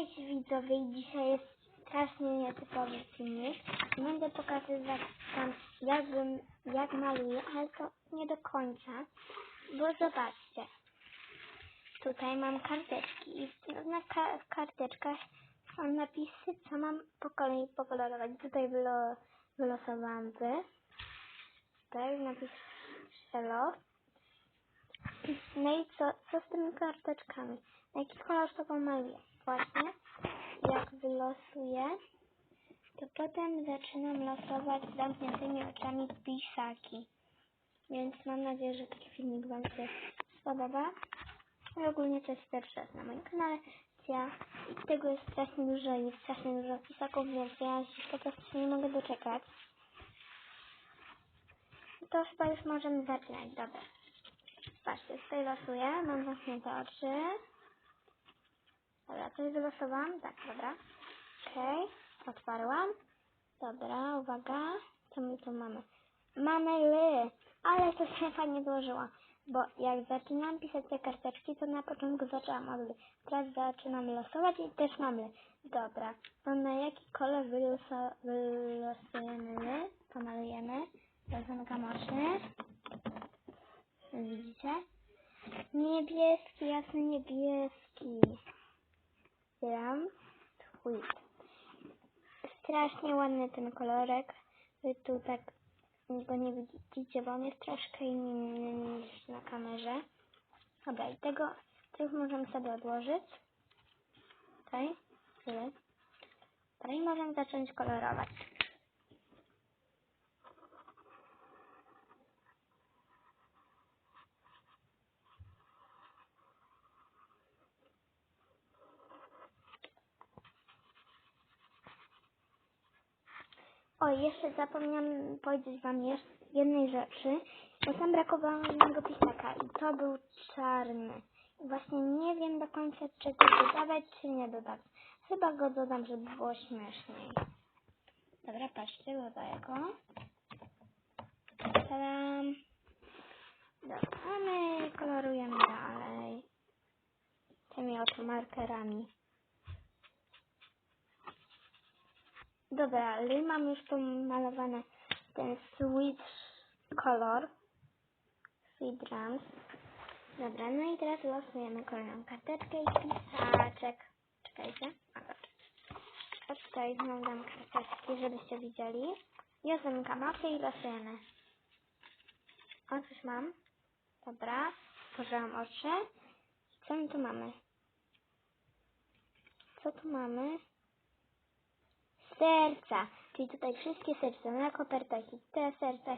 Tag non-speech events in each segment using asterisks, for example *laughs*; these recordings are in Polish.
Cześć widzowie, dzisiaj jest strasznie nietypowy filmik. Będę pokazywać tam jak, jak maluję, ale to nie do końca, bo zobaczcie. Tutaj mam karteczki i na ka karteczkach są napisy, co mam po kolei pokolorować. Tutaj wylo wylosowałam wy. Tutaj napis Hello. No i co, co z tymi karteczkami? Na jaki kolor to pomaluję? Właśnie, jak wylosuję, to potem zaczynam losować z zamkniętymi oczami pisaki. Więc mam nadzieję, że taki filmik Wam się spodoba. I ogólnie to jest pierwszy raz na moim kanale. Ja, i tego jest strasznie dużo i strasznie dużo pisaków, więc ja się po prostu nie mogę doczekać. To chyba już możemy zaczynać. Dobra. Patrzcie, tutaj losuję, mam zamknięte oczy. Dobra, coś wylosowałam? Tak, dobra. Okej, otwarłam. Dobra, uwaga. Co my tu mamy? Mamy ly, ale to się fajnie złożyła. Bo jak zaczynam pisać te karteczki, to na początku zaczęłam od ly. Teraz zaczynam losować i też mam ly. Dobra, to na jaki kolor wyloso wylosujemy ly? Pomalujemy. Ja zamykam oczy. Widzicie? Niebieski, jasny niebieski. Zbieram. Twój. Strasznie ładny ten kolorek. Wy tu tak go nie widzicie, bo on jest troszkę inny niż na kamerze. Dobra, i tego, już możemy sobie odłożyć. Tutaj. Tyle. I możemy zacząć kolorować. O, jeszcze zapomniałam powiedzieć Wam jeszcze jednej rzeczy, bo tam brakowało jednego pisaka i to był czarny. I właśnie nie wiem do końca, czy go dodawać, czy nie dodawać. Chyba go dodam, żeby było śmieszniej. Dobra, patrzcie, dodaję go. Tadam. Dobra, my kolorujemy dalej. Tymi oto markerami. Dobra, ale mam już pomalowane ten sweet color. Sweet drums. Dobra, no i teraz losujemy kolejną karteczkę i pisaczek. Czekajcie. A, tutaj znowu dam karteczki, żebyście widzieli. Ja zamykam oczy i losujemy. O, coś mam. Dobra, otworzyłam oczy. Co my tu mamy? Co tu mamy? Serca, czyli tutaj wszystkie serca na kopertach i te serca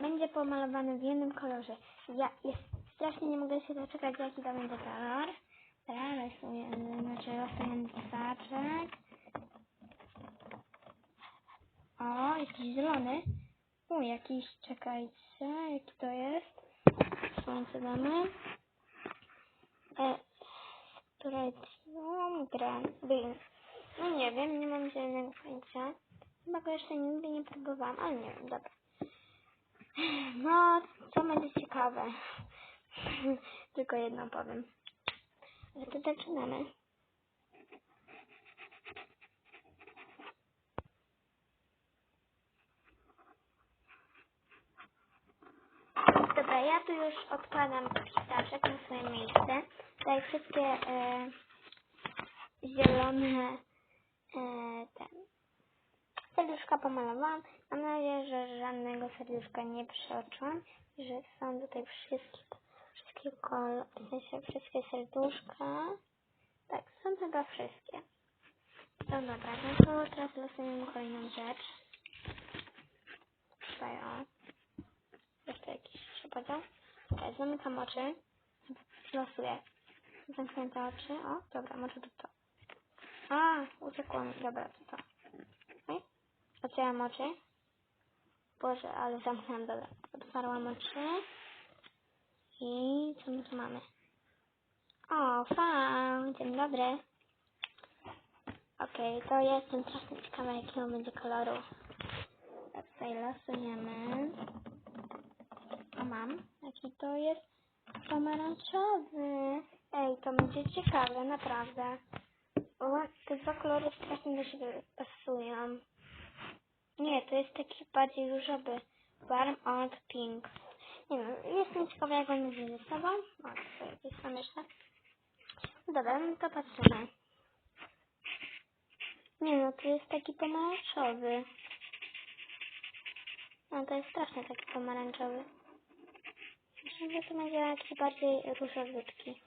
będzie pomalowane w jednym kolorze. Ja jest, strasznie nie mogę się doczekać, jaki to będzie kolor. Dobra, rysujemy, znaczy rysujemy pisaczek. O, jakiś zielony. O, jakiś, czekajcie, jaki to jest? Słońce damy. E, Spectrum Green. No nie wiem, nie mam zielonego pojęcia. Chyba go jeszcze nigdy nie próbowałam, ale nie wiem, dobra. No, co będzie ciekawe. *laughs* Tylko jedno powiem. Że to zaczynamy. Dobra, ja tu już odkładam pistaszek na swoje miejsce. Tutaj wszystkie e, zielone ten serduszka pomalowałam. Mam nadzieję, że żadnego serduszka nie przeoczyłam, że są tutaj wszystkie, wszystkie kolory, w sensie wszystkie serduszka. Tak, są chyba wszystkie. No dobra, no to teraz losujemy kolejną rzecz. Tutaj o. Jeszcze jakiś przypadek. Zamykam oczy. Losuję. Zamknięte oczy. O, dobra, może to. A, uciekło mi. Dobra, to to. Oj. Otwieram oczy. Boże, ale zamknęłam. Dobra. Otwarłam oczy. I co my tu mamy? O, fan. Dzień dobry. Okej, to ja jestem strasznie ciekawa, jakiego będzie koloru. Tak, tutaj losujemy. O, mam. Jaki to jest? Pomarańczowy. Ej, to będzie ciekawe, naprawdę. O, te dwa kolory strasznie do siebie pasują. Nie, to jest taki bardziej różowy. Warm Old Pink. Nie wiem, jestem ciekawa jak on będzie ze sobą. O, tutaj jakieś są jeszcze. Dobra, no to patrzymy. Nie no, to jest taki pomarańczowy. No to jest strasznie taki pomarańczowy. Myślę, że to będzie jakiś bardziej różowytki.